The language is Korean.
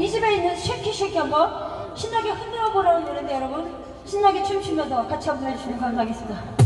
이 집에 있는 쉐키 쉐키 한번 신나게 흔들어 보라는 노래인데 여러분 신나게 춤추면서 같이 한번 해주시면 감사하겠습니다.